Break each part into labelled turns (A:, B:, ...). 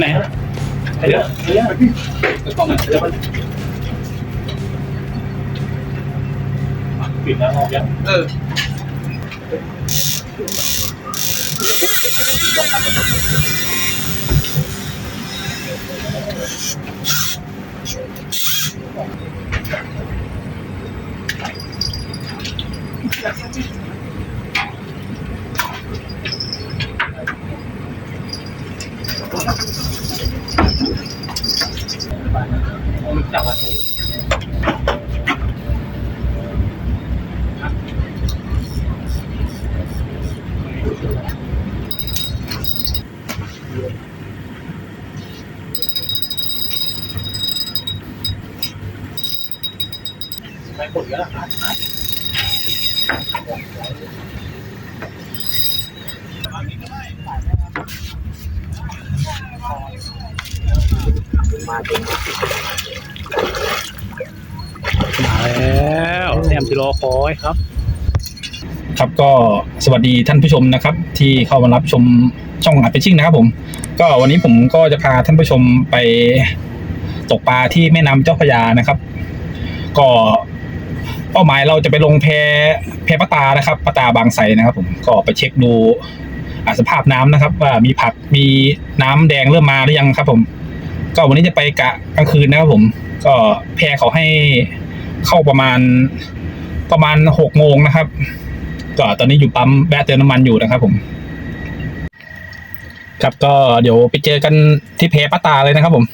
A: ไหนไปเฮ้ยเดี๋ยวไปกล้องหน่อยเดี๋ยวมันปิดแล้วออกยัง
B: เออ
A: มันจับมาสูงไม่กดเยอะละ มาแล้ว แอมที่รอคอยครับ
C: ครับก็สวัสดีท่านผู้ชมนะครับ ที่เข้ามารับชมช่องอัดเป็นชิ่งนะครับผม ก็วันนี้ผมก็จะพาท่านผู้ชมไปตกปลาที่แม่น้ำเจ้าพระยานะครับ ก็เป้าหมายเราจะไปลงแพแพปะตานะครับปะตาบางไทรนะครับ ผมก็ไปเช็คดูอ่าสภาพน้ำนะครับ ว่ามีผักมีน้ำแดงเริ่มมาหรือยังครับ ผม ก็วันนี้จะไปกะกลางคืนนะครับผม ก็แพเขาให้เข้าประมาณ ประมาณหกโมงนะครับ ก็ตอนนี้อยู่ปั๊มแวะเติมน้ำมันอยู่นะครับ ผม ครับก็เดี๋ยวไปเจอกันที่เพป้าตาเลยนะครับผม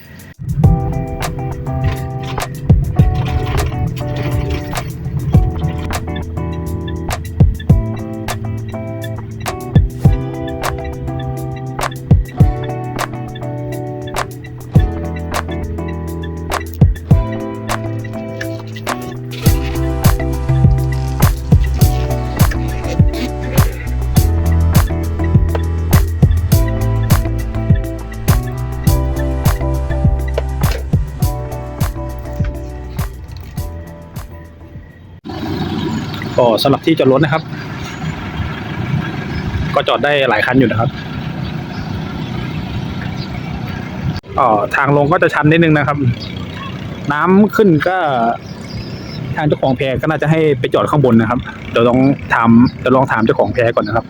C: ก็สำหรับที่จอดรถนะครับ ก็จอดได้หลายคันอยู่นะครับอ๋อทางลงก็จะชันนิดนึงนะครับ น้ำขึ้นก็ทางเจ้าของแพก็น่าจะให้ไปจอดข้างบนนะครับเดี๋ยวลองถามเดี๋ยวลองถามเจ้าของแพก่อนนะครับ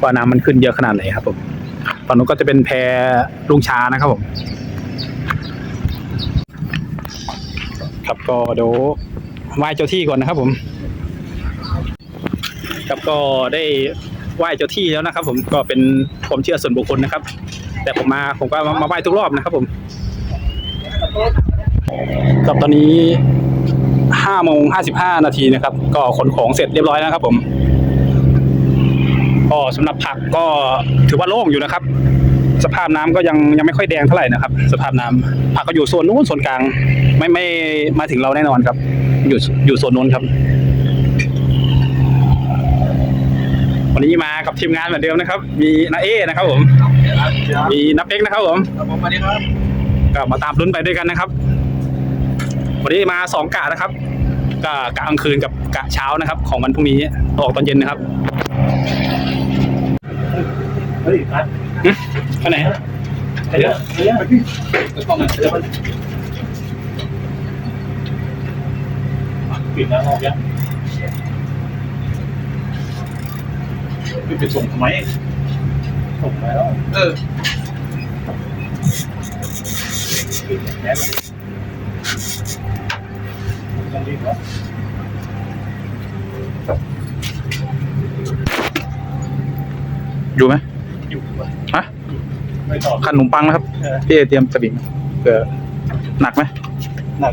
C: ว่าน้ำมันขึ้นเยอะขนาดไหนครับผมฝั่งนู้นก็จะเป็นแพลุงช้านะครับผม ครับก็เดี๋ยวไหว้เจ้าที่ก่อนนะครับผม ก็ได้ไหว้เจ้าที่แล้วนะครับ ผมก็เป็นความเชื่อส่วนบุคคลนะครับ แต่ผมมาผมก็มาไหว้ทุกรอบนะครับผมครับตอนนี้ห้าโมงห้าสิบห้านาทีนะครับ ก็ขนของเสร็จเรียบร้อยแล้วนะครับ ผมก็สำหรับผักก็ถือว่าโล่งอยู่นะครับ สภาพน้ำก็ยังยังไม่ค่อยแดงเท่าไหร่นะครับ สภาพน้ำผักก็อยู่โซนนู้นโซนกลาง ไม่ไม่มาถึงเราแน่นอนครับ อยู่อยู่โซนนู้นครับ วันนี้มากับทีมงานเหมือนเดิมนะครับ มีนาเอนะครับผม มีนับเป็กนะครับผม
B: กับมาดีครับ
C: ก็มาตามลุ้นไปด้วยกันนะครับ วันนี้มาสองกะนะครับก็กะกลางคืนกับกะเช้านะครับ ของวันพรุ่งนี้ออกตอนเย็นนะครับ
A: เฮ้ยนัด
C: หึไปไหน
A: ไปเดี๋ยวเดี๋ยวไปกล้องหน่อยเยวมันปิดแล้วออกยัง ไปส่งทำไมส่งไปแล้ว
B: เออ
A: ปิดแล้ต้องรีบแล้ว
C: อยู่ไหม
A: อยู่วะ
C: ฮะ
A: ไม่ต่อ
C: ขนมปังนะครับ
A: เออ
C: พี่เอเตรียมสบิงเผื่อหนักไหม
A: หนัก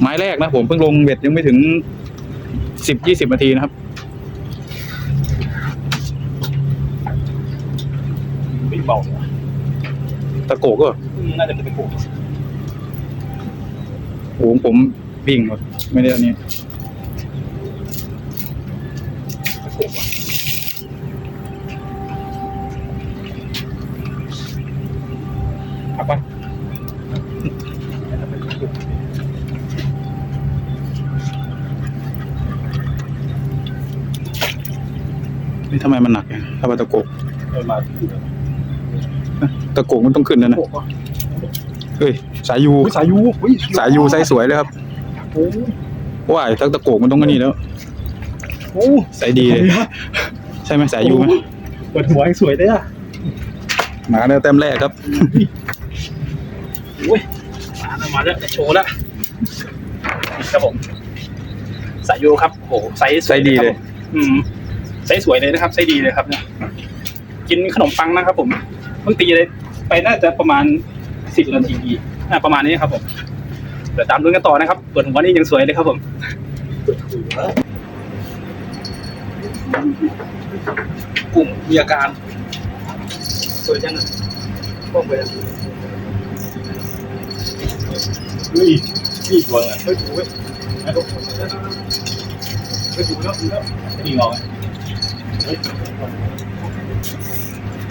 C: ไม้แรกนะผมเพิ่งลงเบ็ดยังไม่ถึง สิบยี่สิบนาทีนะครับ
A: ไม่เบา
C: ตะโกก็
A: น่าจะเป็นกลุ่ม
C: โอ้โหผมวิ่งหมดไม่ได้อันนี้
A: กลุ่มอะครับป
B: ทำไมมันหนักเนี่ยถ้าว่าตะโกก
C: เออมา
B: ตะโกกมันต้องขึ้นนะนะ
C: โอ้โห
B: เฮ้ยสายยู
C: อุ๊ยสายยูอุ๊
B: สายยูไซส์สวยเลยครับ
C: โอ้
B: ว้ายถ้าตะโกกมันต้องกันนี่แล้ว
C: โอ้
B: ใส่ดีเลยใช่ไหมสายยูไหม
C: เปิดหัวให้สวยได้อะ
B: มาแล้วแต้มแรกครับ
C: โอ้ยมาแล้วมาแล้วจะโชว์แล้วครับผมสายยูครับโอ้โหไซส์ส
B: ใส่
C: วย
B: ดีเลย
C: ครับผมอืม ไซส์สวยเลยนะครับไซส์ดีเลยครับเนี่ยกินขนมปังนะครับ ผมเพิ่งตีเลยไปน่าจะประมาณสิบนาทีอ่าประมาณนี้ครับ ผมเดี๋ยวตามลุ้นกันต่อนะครับเปิดหัวนี่ยังสวยเลยครับผมกลุ่มมีอาการสวยจังเลยพวกไปแล้วเฮ้ยนี่ตัวไงเฮ้ยโอ้ยไอ้ลูกเฮ้ยดูแล้วดูแล้วนี่งอเฮ้ย ไ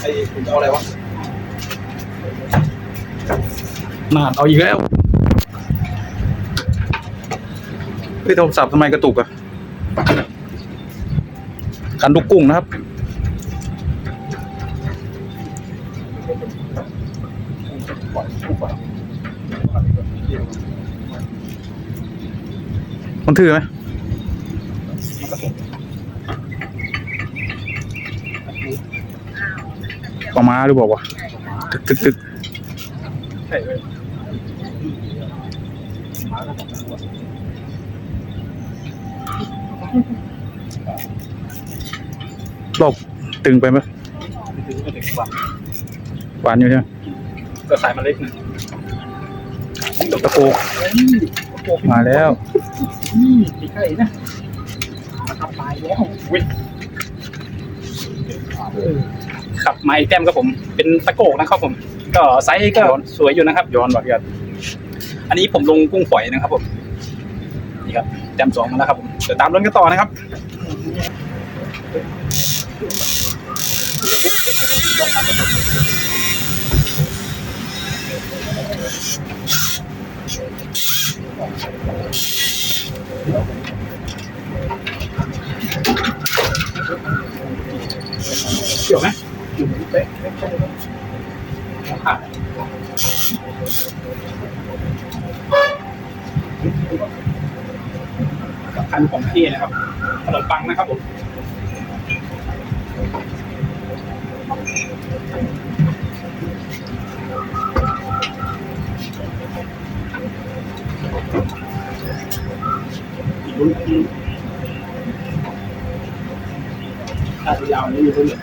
C: อ้คุณเอาอะไรวะ
B: นานเอาอีกแล้วเฮ้ยโทรศัพท์ทำไมกระตุกอะคันลูกกุ้งนะครับมันถือไหม ปลาม้าหรือเปล่าวะตึกตึกตึก
C: ใช่เลย
B: รอบตึงไปไหม
C: ถึงก็ถึงว่า
B: หวานอยู่ใช่ไหม
C: ก็สายมันเล็กนะ
B: ตะโกกมาแล้ว
C: นี่ตีไข่นะมาทำลายแล้วอุ้ย ขับไม้แต้มครับผม เป็นตะโกกนะครับผม ก็ไซส์ก็สวยอยู่นะครับ
B: ย้อนว่ะพี่อัด
C: อันนี้ผมลงกุ้งฝอยนะครับผมนี่ครับแต้มสองมาแล้วครับผมเดี๋ยวตามลุ้นกันต่อนะครับเกี่ยวไหมอยู่เป๊ะเป๊ะเป๊ะอะสำ คัญของที่นะครับขนมปังนะครับผมอีกรุ่นที่อาจจะยาวไม่มีรุ่นเลย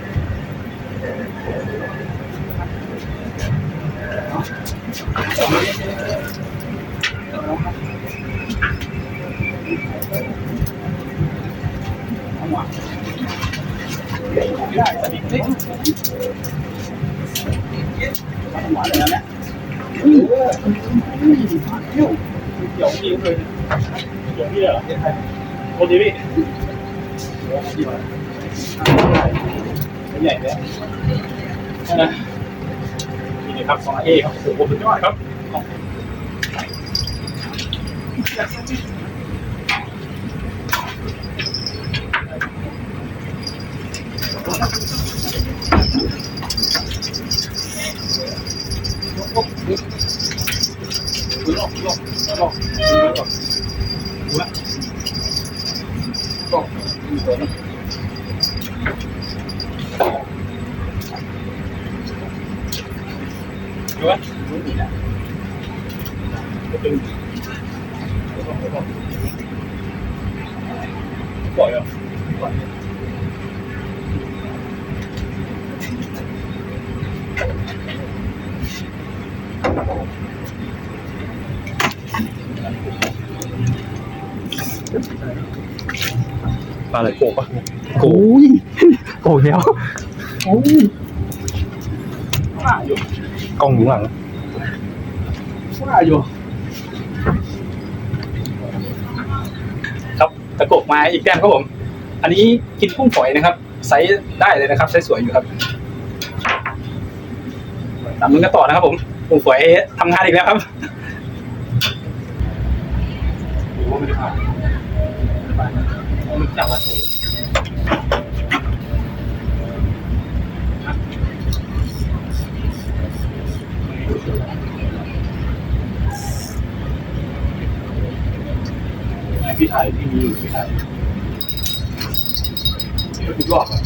C: เลยนะเกี่ยวเกี่ยวจริงเลยเกี่ยวพี่เหรอคนดีพี่ใหญ่เลยนะนี่นะครับสองเอครับโอ้โหสุดยอดครับ ดูลอกลอกลอกดูลอกดูละลอกดูตัวนะดูวะดูดีนะดึงปล่อยเหรอปล่อย ปลาอะไรโกบปะโก
B: โอ้ยโอ้ยแล้ว
C: โอ้ยว่าอยู่
B: กล้องอยู่หลัง
C: ว่าอยู่ ครับตะกบมาอีกแต้มครับผม อันนี้กินกุ้งฝอยนะครับไซส์ได้เลยนะครับไซส์สวยอยู่ครับตามมึงกันต่อนะครับผมกุ้งฝอยทำงานอีกแล้วครับ มันจับมาสูงพี่ถ่ายพี่มีอยู่พี่ถ่ายเดี๋ยวทุกรอบอะ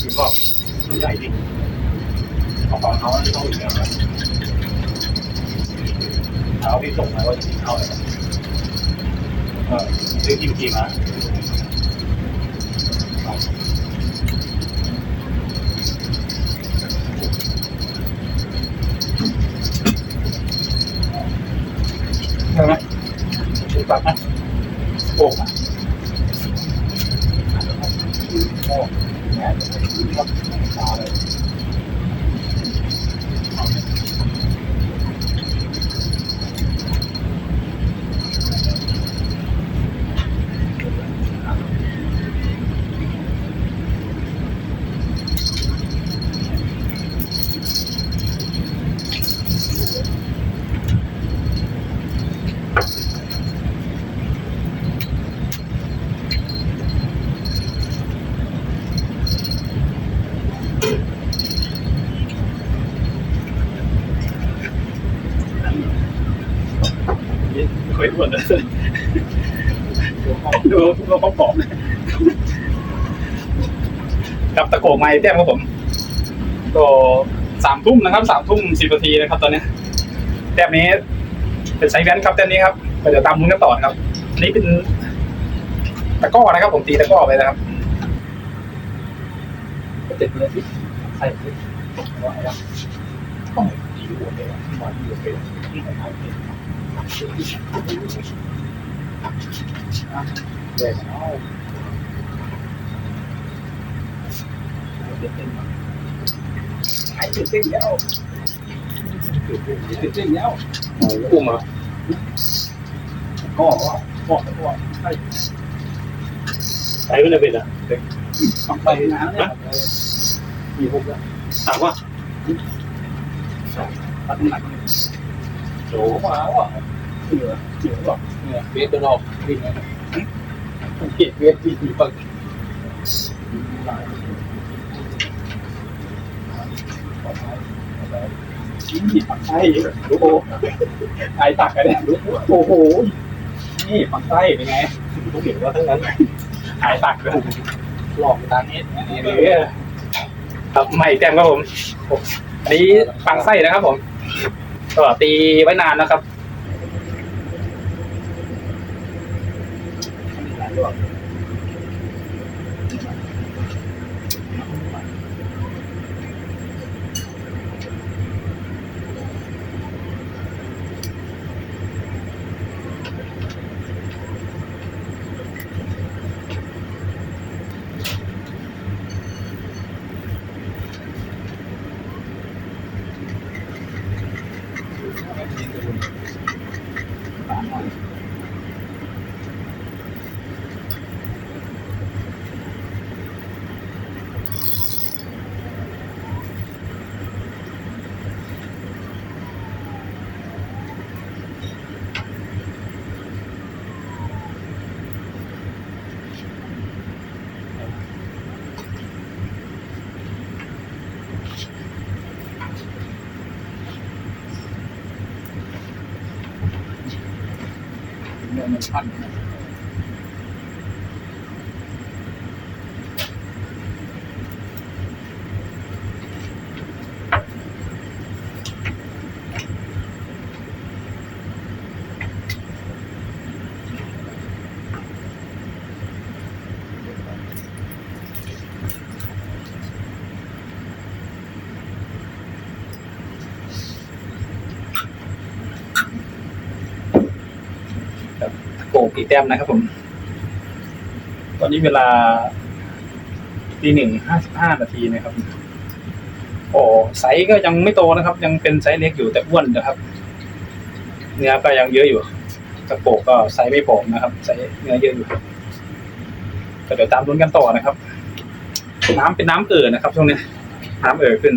C: ทุกรอบใหญ่ดิของของที่เขาอยู่แล้วเท้าที่ส่งมาว่าจะกินข้าอะไร กันเออซื้อกิมจิมาใช่ไหมดูปากนะโป่งอะโอ้แม่จะไม่รู้ว่าตาเลย ไม่ค่อยอ้วนเลยดูดูเขาผอมกับตะโกก ไม้แต้มครับผม ก็สามทุ่มนะครับสามทุ่มสิบนาทีนะครับ ตอนนี้แต้มนี้เป็นไซแวนครับแต้มนี้ครับก็เดี๋ยวตามมุ้งกันต่อนะครับอันนี้เป็นตะก้อนะครับ ผมตีตะก้อไปนะครับเจ็ดนาทีใส่ไปว่าอะไรวต้องอยู่โอเคมาอยู่โอเคที่ไหนโอเคเด็กเอาไอ้ตื่นเต้นแล้วตื่นเต้นแล้วอุ้มเหรอก็ก็ก็ใช่
A: ใช้ไม่ได้เป็นอะ
C: ทำไปนา นแล้วมีหกแล้ว
A: ถามว่า
C: ตัดหนักโจมาว่ะเหนือเหนือหรอเหนือเวท ตัวออกวิ่งนะเก็บเวทวิ่งอยู่ฝั่งนี่ปักไส้โอ้โหไอตักกันเนี่ยโอ้โห นี่ปักไส้เป็นไง
A: ผมเห็นว่าทั้งนั้น
C: หายตักเลยหลอกตาเน็ตนี่เลยครับไม่แต้มครับผม อันนี้ปังไส้นะครับผมก็ตีไว้นานนะครับ โก กี่แต้มนะครับผม ตอนนี้เวลาตีหนึ่งห้าสิบห้านาทีนะครับ โอ้ไซส์ก็ยังไม่โตนะครับ ยังเป็นไซส์เล็กอยู่แต่อ้วนนะครับ เนื้อก็ยังเยอะอยู่กระโปกก็ไซส์ไม่ผอมนะครับไซส์เนื้อเยอะอยู่ก็เดี๋ยวตามลุ้นกันต่อนะครับ น้ำเป็นน้ำเอ่อนะครับช่วงนี้น้ำเอ่อขึ้น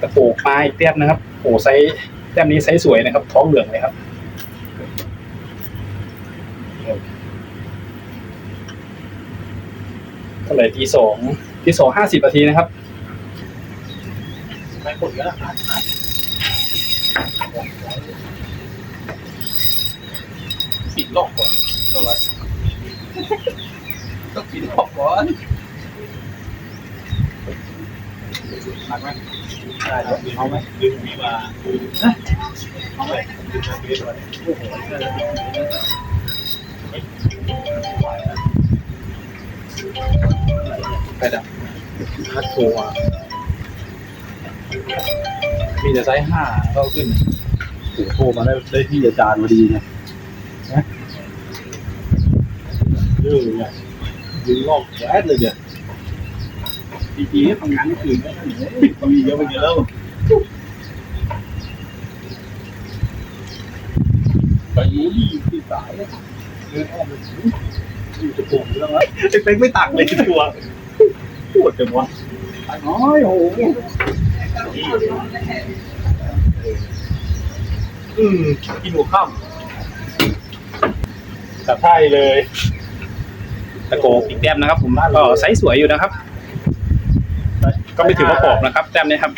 C: ตะโปกมาอีกแต้มนะครับโอ้ไซส์แต้มนี้ไซส์สวยนะครับ ท้องเหลืองเลยครับเท่าไหร่ทีสองทีสองห้าสิบนาทีนะครับ
A: ไม่กดแล้ว
C: ปิดโลกก่อนสวัสดีต้องปิดโลกก่อนหนักไหมได้เดี๋ยวเอาไหม
A: ดึงมีมา
C: เอาไหม
A: ดึงมาเรียบร้อย
C: โอ้โหไปดับฮัดโคอะมีแต่ไซส์ห้าเข้าขึ้น
A: โอ้โหมาได้ได้ที่อาจารย์พอดีไงนะเย อะเลยเนี่ยดึงรอบแอดเลยเนี่ย
C: จริงๆทำงานก็คือไม่ได้เลย
A: มีเยอะไปเยอะแล้วไปอยู่ที่ที่สายเนี่ยเดินอ้อมไปอยู่จะปวดแล้วนะไอ้เป๊กไม่ตักเลยตัวปวดจังวะ
C: น้อยโอ้โห
A: อืมกินหัวค่ำแต่ไทยเลย
C: ตะโกกอีกแต้มนะครับผมก็ไซส์สวยอยู่นะครับ ก็ไม่ถือว่าปอบนะครับ แต้มนี้ครับ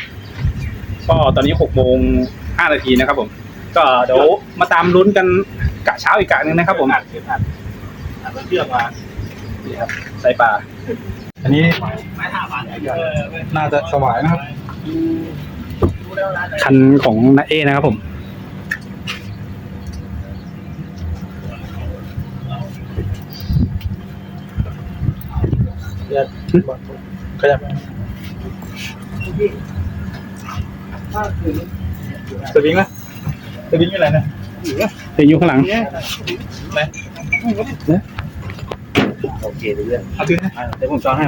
C: ก็ตอนนี้หกโมงห้านาทีนะครับ ผม ก็เดี๋ยวมาตามลุ้นกันกะเช้าอีกกะหนึ่งนะครับ ผม
A: อัดเชือกอัดอัดแล้วเชือกมา
C: ดีครับใส่ปลาอันนี้
A: ไม้ห้าบาท
C: น่าจะสวายนะครับ คันของนาเอนะครับผม
A: ขยับ
C: สวิงไหม
A: จะวิ่งอะไรนะ
C: เดี๋ยวอยู่ข้างหลัง
A: โอเคเรื่อง
C: เอาถือนะ
A: เดี๋ยวผมจอให้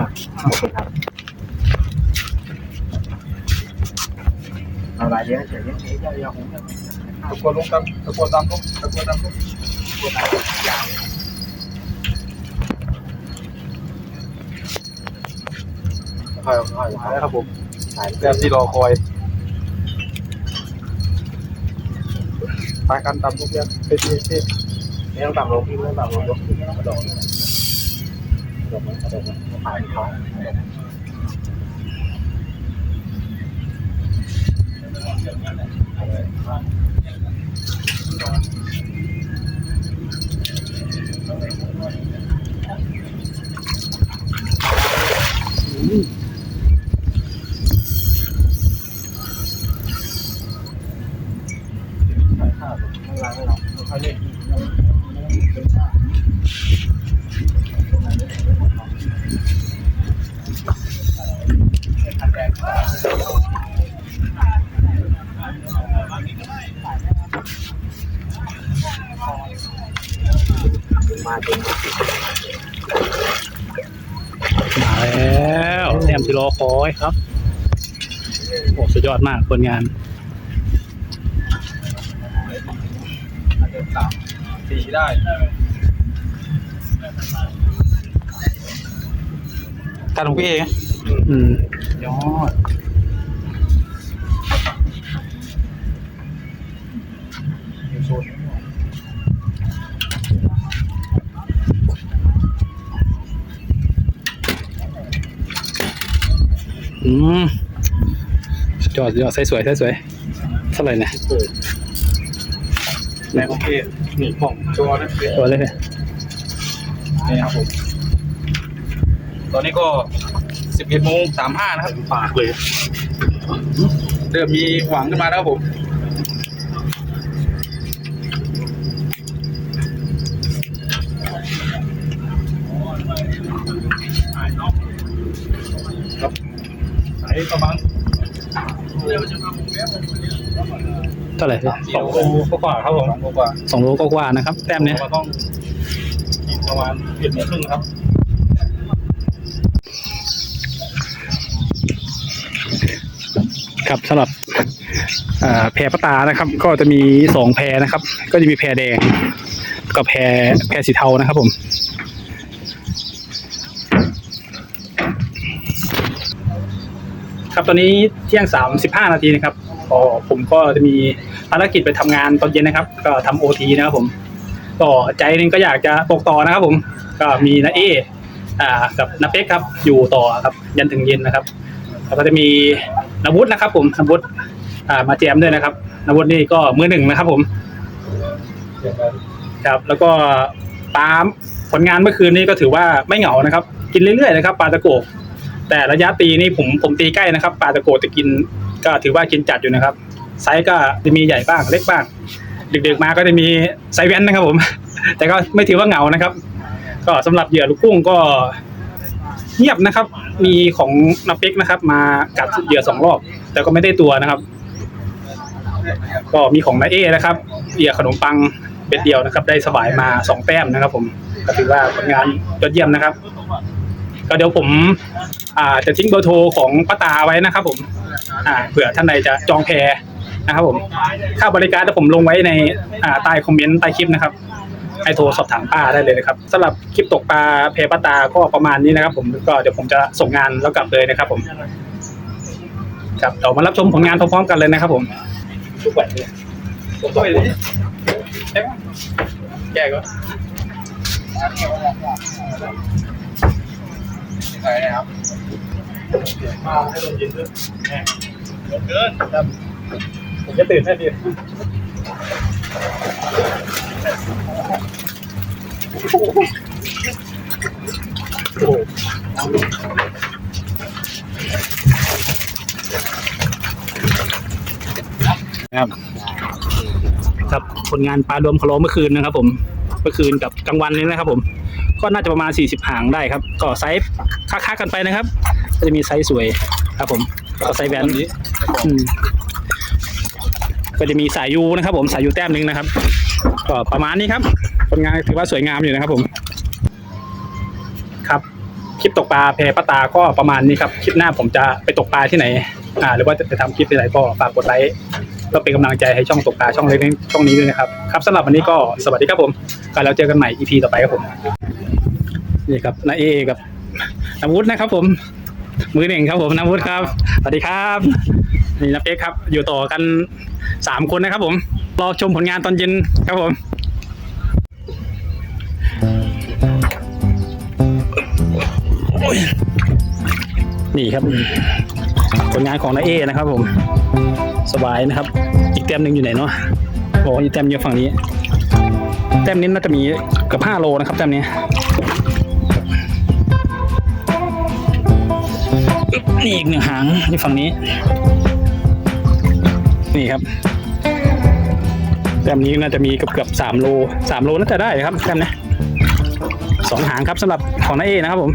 A: เอาลายเยอะเฉยๆเฉยๆยาวๆตะโกนลงตามตะโกนตามลงตะโกนตามลงตะโกนตามลงยาว ค่อยๆค่อยๆค่อยๆครับผมสาย
C: แต้มที่รอคอย
A: ไปกันตามทุกอย่างเท่ๆเท่ไม่ต้องต่ำลงพี่ไม่ต้องต่ำลงยกขึ้นกระโดดกระโดดกระโดดถ่ายเขาม
C: รอคอยครับโอ้สุดยอดมากผลงาน
A: สามสี่ได้
C: การของพี่เองอืม
A: ยอด
C: ยอดสุดยอดใส่สวยใส่สวยเท่าไหร่เนี่ย
A: ในโอเคนี่ผมโชว์นะ
C: ตัวเลยเนี่ย
A: นี่ครับผม
B: ตอนนี้ก็สิบเอ็ดโมงสามห้านะครับ
A: ปากเลย
B: เริ่มมีหวังขึ้นมาแล้วครับผม
A: สายประมาณ
C: ท่าไหร่เนี่ย
A: สองโลกว่าครับผมสองโลกว่า
C: สองโลกว่าๆนะครับ แต้มเนี้ย
A: เราต้องกินประมาณเจ็ดโมงครึ่งครับ
C: ครับสำหรับอ่าแพรปะตานะครับ ก็จะมีสองแพรนะครับ ก็จะมีแพรแดงกับแพรแพรสีเทานะครับผม ครับตอนนี้เที่ยงสามสิบห้านาทีนะครับก็ผมก็จะมี ภารกิจไปทำงานตอนเย็นนะครับ ก็ทำโอทีนะครับผมก็ใจหนึงก็อยากจะตกต่อนะครับผม ก็มีนาเออ่ากับนาเป็กครับ อยู่ต่อครับ ยันถึงเย็นนะครับแล้วก็จะมีนวุฒินะครับ ผมนวุฒิอ่ามาแจมด้วยนะครับนวุฒินี่ก็มือหนึ่งนะครับ ผมครับ แล้วก็ปลาผลงานเมื่อคืนนี้ก็ถือว่าไม่เหงานะครับ กินเรื่อยๆนะครับปลาตะโกแต่ระยะตีนี่ผมผมตีใกล้นะครับปลาตะโกกจะกินก็ถือว่ากินจัดอยู่นะครับ ไซส์ก็จะมีใหญ่บ้างเล็กบ้างดึกๆมาก็จะมีไซส์แว้นนะครับผม แต่ก็ไม่ถือว่าเหงานะครับ ก็สำหรับเหยื่อลูกกุ้งก็เงียบนะครับ มีของนาเป็กนะครับ มากัดเหยื่อสองรอบ แต่ก็ไม่ได้ตัวนะครับ ก็มีของนาเอนะครับเหยื่อขนมปังเบ็ดเดียวนะครับ ได้สวายมาสองแต้มนะครับ ผมก็ถือว่าผลงานยอดเยี่ยมนะครับ ก็เดี๋ยวผมอ่าจะทิ้งเบอร์โทรของป้าตาไว้นะครับ ผมอ่าเผื่อท่านใดจะจองแพร นะครับผมค่าบริการถ้าผมลงไว้ในอ่าใต้คอมเมนต์ใต้คลิปนะครับให้โทรสอบถามป้าได้เลยนะครับสำหรับคลิปตกปลาเพปตาก็ประมาณนี้นะครับผมก็เดี๋ยวผมจะส่งงานแล้วกลับเลยนะครับผมครับเดี๋ยวมารับชมผลงานพร้อมๆกันเลยนะครับ ผมทุกวันเลยทุกวันเลยใช่ไหมแกก็
A: ใช่ครับมาให้โดนยินด้วยเกิน
C: ผมจะตื่นแน่ดี
A: โอ้โห
C: ครับครับผลงานปลารวมคลอเมื่อคืนนะครับ ผมเมื่อคืนกับกลางวันนี้นะครับ ผม ก็น่าจะประมาณ 40หางได้ครับ ก็ไซส์ค้าๆกันไปนะครับ ก็จะมีไซส์สวยครับ ผมแล้วก็ไซส์แบนนี้อืม ก็จะมีสายยูนะครับ ผมสายยูแต้มหนึงนะครับก็ประมาณนี้ครับผลงานถือว่าสวยงามอยู่นะครับ ผม ครับคลิปตกปลาแพปลาตาก็ประมาณนี้ครับคลิปหน้าผมจะไปตกปลาที่ไหนอ่าหรือว่าจะไปทำคลิปที่ไหนก็ฝากกดไลค์ก็เป็นกำลังใจให้ช่องตกปลาช่องเล็กๆช่องนี้ด้วยนะครับครับสำหรับวันนี้ก็สวัสดีครับผมกันแล้วเจอกันใหม่ EP ต่อไปครับผมนี่ครับนาเอกับนาวุฒินะครับ ผมมือหนึ่งครับผมนาวุฒิครับสวัสดีครับ นี่นาเป๊กครับ อยู่ต่อกันสามคนนะครับ ผมรอชมผลงานตอนเย็นครับผมนี่ครับ ผลงานของนาเอนะครับ ผม สบายนะครับ อีกแต้มหนึ่งอยู่ไหนเนาะบอกว่าอีกแต้มอยู่ฝั่งนี้ แต้มนี้น่าจะมีเกือบห้าโลนะครับแต้มนี้นี่อีกหนึ่งหางที่ฝั่งนี้ นี่ครับแต้มนี้น่าจะมีเกือบเกือบสามโลสามโลน่าจะได้ครับแต้มนะสองหางครับสำหรับของนาเอนะครับผม